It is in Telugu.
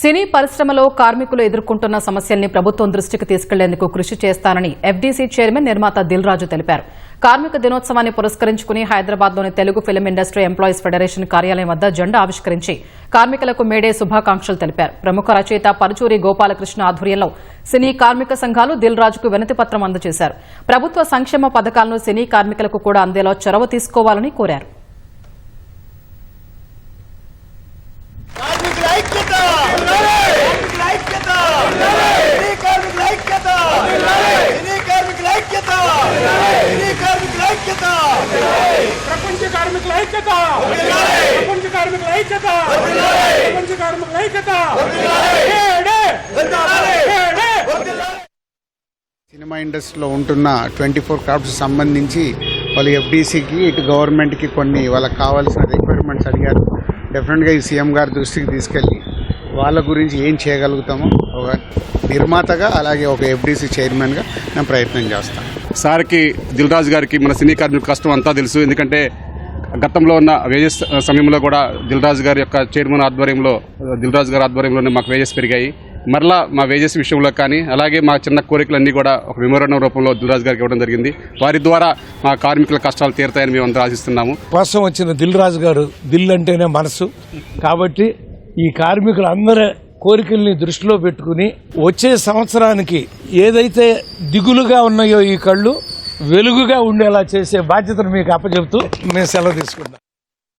సినీ పరిశ్రమలో కార్మికులు ఎదుర్కొంటున్న సమస్యల్ని ప్రభుత్వం దృష్టికి తీసుకెళ్ళేందుకు కృషి చేస్తానని ఎఫ్డీసీ చైర్మన్ నిర్మాత దిల్ రాజు తెలిపారు. కార్మిక దినోత్సవాన్ని పురస్కరించుకుని హైదరాబాద్లోని Telugu film industry employees federation కార్యాలయం వద్ద జెండా ఆవిష్కరించి కార్మికులకు మేడే శుభాకాంక్షలు తెలిపారు. ప్రముఖ రచయిత పరుచూరి గోపాలకృష్ణ ఆధ్వర్యంలో సినీ కార్మిక సంఘాలు దిల్ రాజుకు వినతిపత్రం అందజేశారు. ప్రభుత్వ సంక్షేమ పథకాలను సినీ కార్మికులకు కూడా అందేలా చొరవ తీసుకోవాలని కోరారు కార్మికుల ఐక్యత కార్మికుల ఐక్యత సినీ కార్మికుల ఐక్యత సినీ కార్మికుల ఐక్యత సినీ కార్మికుల ఐక్యత ప్రపంచ కార్మికుల ఐక్యత! ప్రపంచ కార్మికుల ఐక్యత! ప్రపంచ కార్మికుల ఐక్యత! ఏడే! ఏడే! సినిమా ఇండస్ట్రీలో ఉంటున్న ట్వంటీ ఫోర్ క్రాఫ్ట్స్ సంబంధించి వాళ్ళు ఎఫ్డీసీకి ఇటు గవర్నమెంట్కి కొన్ని వాళ్ళకి కావాల్సిన రిక్వైర్మెంట్స్ అడిగారు. డెఫినెట్గా ఈ సీఎం గారి దృష్టికి తీసుకెళ్ళి వాళ్ళ గురించి ఏం చేయగలుగుతామో ఒక నిర్మాతగా అలాగే ఒక ఎఫ్డీసీ చైర్మన్గా నేను ప్రయత్నం చేస్తాను. సార్కి దిల్రాజ్ గారికి మన సినీ కార్మికుల కష్టం అంతా తెలుసు. ఎందుకంటే గతంలో ఉన్న వేజెస్ సమయంలో కూడా దిల్రాజ్ గారి యొక్క చైర్మన్ ఆధ్వర్యంలో దిల్రాజ్ గారి ఆధ్వర్యంలోనే మాకు వేజెస్ పెరిగాయి. మరలా మా వేజెస్ విషయంలో కానీ అలాగే మా చిన్న కోరికలన్నీ కూడా ఒక మెమోరాండం రూపంలో దిల్రాజు గారికి ఇవ్వడం జరిగింది. వారి ద్వారా మా కార్మికుల కష్టాలు తీరుతాయని మేము అందరూ ఆశిస్తున్నాము. కోసం వచ్చిన దిల్ రాజు గారు దిల్ అంటేనే మనసు. కాబట్టి ఈ కార్మికులందరి కోరికల్ని దృష్టిలో పెట్టుకుని వచ్చే సంవత్సరానికి ఏదైతే దిగులుగా ఉన్నాయో ఈ కళ్ళు వెలుగుగా ఉండేలా చేసే బాధ్యతను మీకు అప్పచెబుతూ మేము సెలవు తీసుకుంటాం